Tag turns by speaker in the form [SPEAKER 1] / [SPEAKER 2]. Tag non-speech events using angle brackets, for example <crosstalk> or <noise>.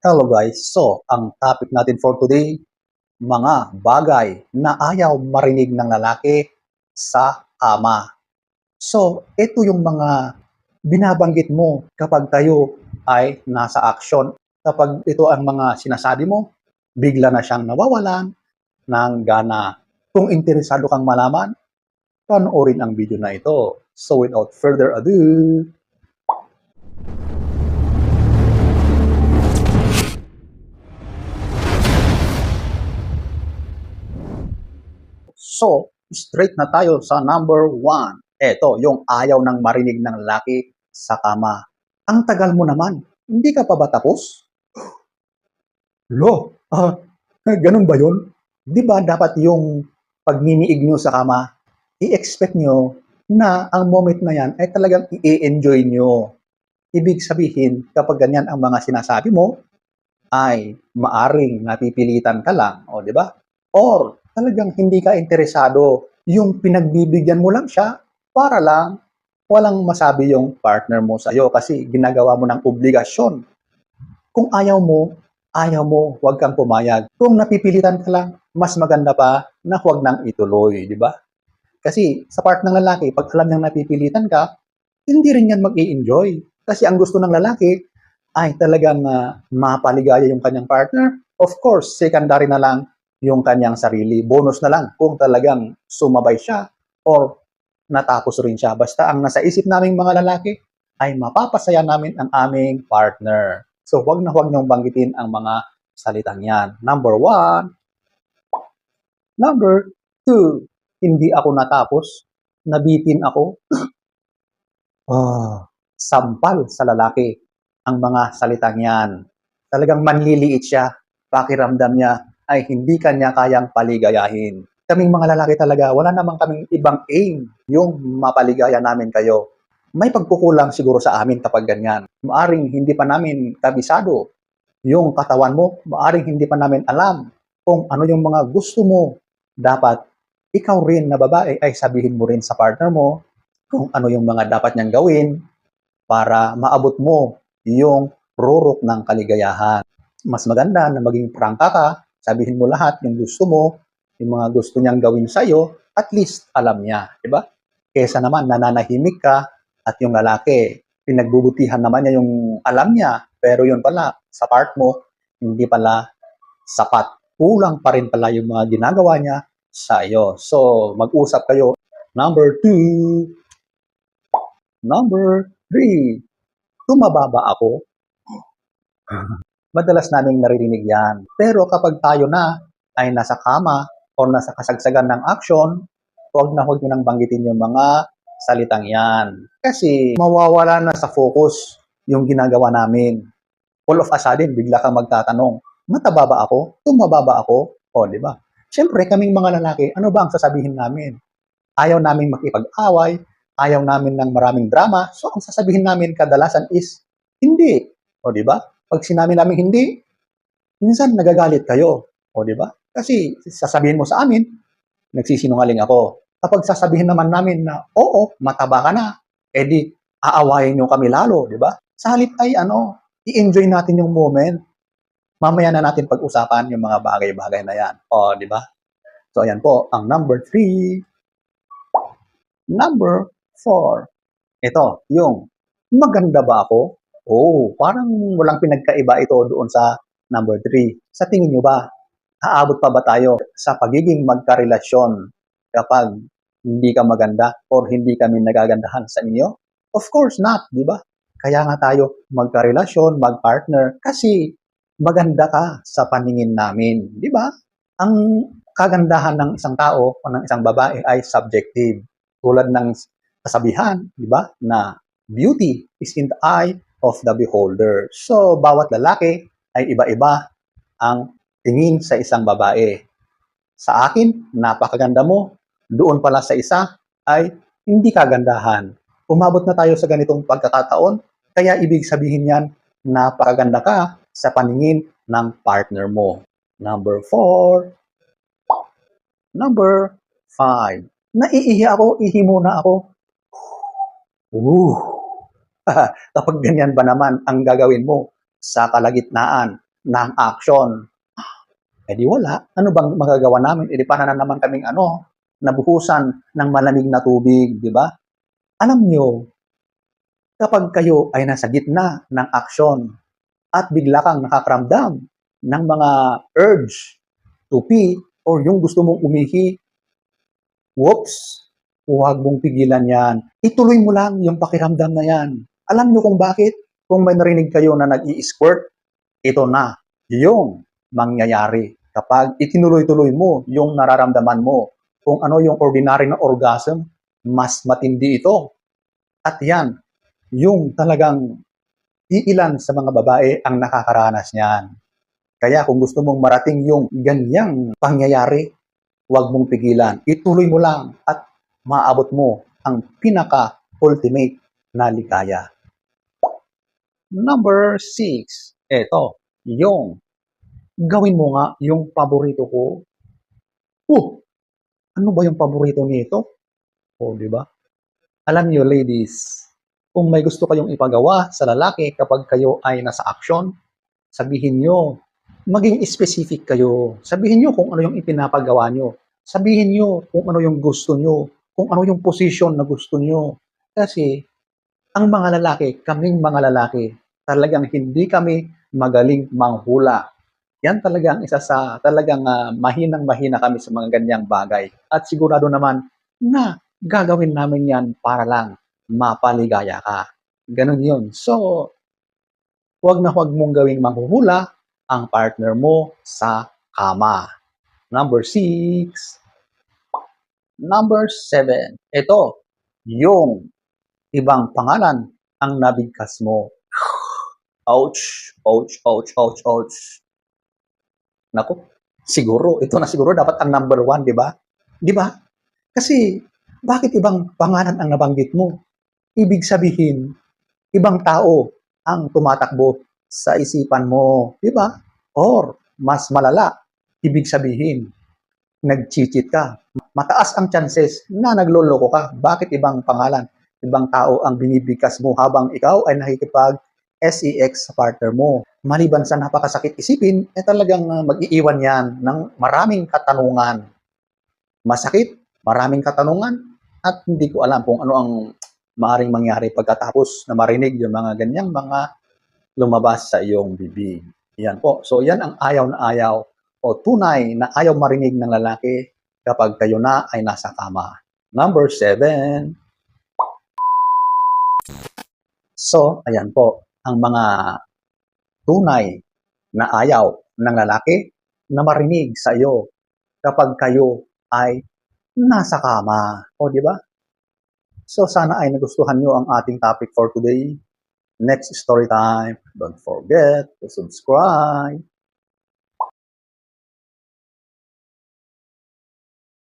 [SPEAKER 1] Hello guys, so ang topic natin for today, mga bagay na ayaw marinig ng lalaki sa kama. So, ito yung mga binabanggit mo kapag tayo ay nasa action. Kapag ito ang mga sinasabi mo, bigla na siyang nawawalan ng gana. Kung interesado kang malaman, panoorin ang video na ito. So without further ado, So, straight na tayo sa number one. Ito, yung ayaw ng marinig ng lalaki sa kama. Ang tagal mo naman. Hindi ka pa ba tapos? Lo, ah, ganun ba yun? Di ba dapat yung pagniniig nyo sa kama, i-expect nyo na ang moment na yan ay talagang i-enjoy nyo. Ibig sabihin, kapag ganyan ang mga sinasabi mo, ay maaring napipilitan ka lang, o di ba? Or talagang hindi ka interesado, yung pinagbibigyan mo lang siya para lang walang masabi yung partner mo sa iyo kasi ginagawa mo ng obligasyon. Kung ayaw mo, ayaw mo, huwag kang pumayag. Kung napipilitan ka lang, mas maganda pa na huwag nang ituloy, di ba? Kasi sa part ng lalaki, pag alam niyang napipilitan ka, hindi rin yan mag enjoy Kasi ang gusto ng lalaki ay talagang uh, mapaligaya yung kanyang partner. Of course, secondary na lang yung kanyang sarili. Bonus na lang kung talagang sumabay siya or natapos rin siya. Basta ang nasa isip naming mga lalaki ay mapapasaya namin ang aming partner. So, huwag na huwag niyong banggitin ang mga salitang yan. Number one. Number two. Hindi ako natapos. Nabitin ako. oh, <clears throat> sampal sa lalaki ang mga salitang yan. Talagang manliliit siya. Pakiramdam niya ay hindi kanya kayang paligayahin kaming mga lalaki talaga, wala namang kaming ibang aim yung mapaligaya namin kayo. May pagkukulang siguro sa amin kapag ganyan. Maaring hindi pa namin kabisado yung katawan mo, maaring hindi pa namin alam kung ano yung mga gusto mo. Dapat ikaw rin na babae ay sabihin mo rin sa partner mo kung ano yung mga dapat niyang gawin para maabot mo yung rurok ng kaligayahan. Mas maganda na maging prangka ka, sabihin mo lahat yung gusto mo, yung mga gusto niyang gawin sa iyo, at least alam niya, di ba? Kesa naman nananahimik ka at yung lalaki, pinagbubutihan naman niya yung alam niya, pero yun pala, sa part mo, hindi pala sapat. Kulang pa rin pala yung mga ginagawa niya sa iyo. So, mag-usap kayo. Number two. Number three. Tumaba ba ako? Madalas naming naririnig yan. Pero kapag tayo na ay nasa kama o nasa kasagsagan ng action, huwag na huwag nyo nang banggitin yung mga salitang yan. Kasi mawawala na sa focus yung ginagawa namin. All of a sudden, bigla kang magtatanong, mataba ba ako? Tumaba ba ako? O, di ba? Siyempre, kaming mga lalaki, ano ba ang sasabihin namin? Ayaw namin makipag-away, ayaw namin ng maraming drama, so ang sasabihin namin kadalasan is, hindi. O, di ba? Pag sinabi namin hindi, minsan nagagalit kayo. O, di ba? Kasi sasabihin mo sa amin, nagsisinungaling ako. Kapag sasabihin naman namin na, oo, mataba ka na, edi aawayin nyo kami lalo, di ba? Sa halip ay ano, i-enjoy natin yung moment. Mamaya na natin pag-usapan yung mga bagay-bagay na yan. O, di ba? So, ayan po, ang number three. Number four. Ito, yung maganda ba ako? Oh, parang walang pinagkaiba ito doon sa number three. Sa tingin nyo ba, aabot pa ba tayo sa pagiging magkarelasyon kapag hindi ka maganda or hindi kami nagagandahan sa inyo? Of course not, di ba? Kaya nga tayo magkarelasyon, magpartner kasi maganda ka sa paningin namin, di ba? Ang kagandahan ng isang tao o ng isang babae ay subjective. Tulad ng kasabihan, di ba, na beauty is in the eye of the beholder. So, bawat lalaki ay iba-iba ang tingin sa isang babae. Sa akin, napakaganda mo. Doon pala sa isa ay hindi kagandahan. Umabot na tayo sa ganitong pagkakataon, kaya ibig sabihin yan, napakaganda ka sa paningin ng partner mo. Number four. Number five. Naiihi ako, ihi muna ako. Ooh. <laughs> Kapag ganyan ba naman ang gagawin mo sa kalagitnaan ng action. Eh di wala. Ano bang magagawa namin? Eh di para na naman kaming ano, nabuhusan ng malamig na tubig, di ba? Alam nyo, kapag kayo ay nasa gitna ng aksyon at bigla kang nakakaramdam ng mga urge to pee or yung gusto mong umihi, whoops, huwag mong pigilan yan. Ituloy mo lang yung pakiramdam na yan. Alam nyo kung bakit? Kung may narinig kayo na nag-i-squirt, ito na yung mangyayari kapag itinuloy-tuloy mo yung nararamdaman mo. Kung ano yung ordinary na orgasm, mas matindi ito. At yan, yung talagang iilan sa mga babae ang nakakaranas niyan. Kaya kung gusto mong marating yung ganyang pangyayari, huwag mong pigilan. Ituloy mo lang at maabot mo ang pinaka-ultimate na ligaya. Number six, eto, yung gawin mo nga yung paborito ko. Uh, ano ba yung paborito nito? O, di ba? Alam niyo, ladies, kung may gusto kayong ipagawa sa lalaki kapag kayo ay nasa action, sabihin nyo, maging specific kayo. Sabihin nyo kung ano yung ipinapagawa nyo. Sabihin nyo kung ano yung gusto nyo, kung ano yung position na gusto nyo. Kasi, ang mga lalaki, kaming mga lalaki, talagang hindi kami magaling manghula. Yan talaga ang isa sa talagang ah, mahinang-mahina kami sa mga ganyang bagay. At sigurado naman na gagawin namin yan para lang mapaligaya ka. Ganon yun. So, huwag na huwag mong gawing manghuhula ang partner mo sa kama. Number six. Number seven. Ito, yung ibang pangalan ang nabigkas mo. Ouch, ouch, ouch, ouch, ouch. Nako, siguro, ito na siguro dapat ang number one, di ba? Di ba? Kasi, bakit ibang pangalan ang nabanggit mo? Ibig sabihin, ibang tao ang tumatakbo sa isipan mo, di ba? Or, mas malala, ibig sabihin, nag-cheat ka. Mataas ang chances na nagloloko ka. Bakit ibang pangalan? Ibang tao ang binibigkas mo habang ikaw ay nakikipag SEX sa partner mo. Maliban sa napakasakit isipin, eh talagang uh, mag-iiwan yan ng maraming katanungan. Masakit, maraming katanungan, at hindi ko alam kung ano ang maaring mangyari pagkatapos na marinig yung mga ganyang mga lumabas sa iyong bibig. Yan po. So yan ang ayaw na ayaw o tunay na ayaw marinig ng lalaki kapag kayo na ay nasa kama. Number seven. So, ayan po, ang mga tunay na ayaw ng lalaki na marinig sa iyo kapag kayo ay nasa kama. O, di ba? So, sana ay nagustuhan nyo ang ating topic for today. Next story time. Don't forget to subscribe.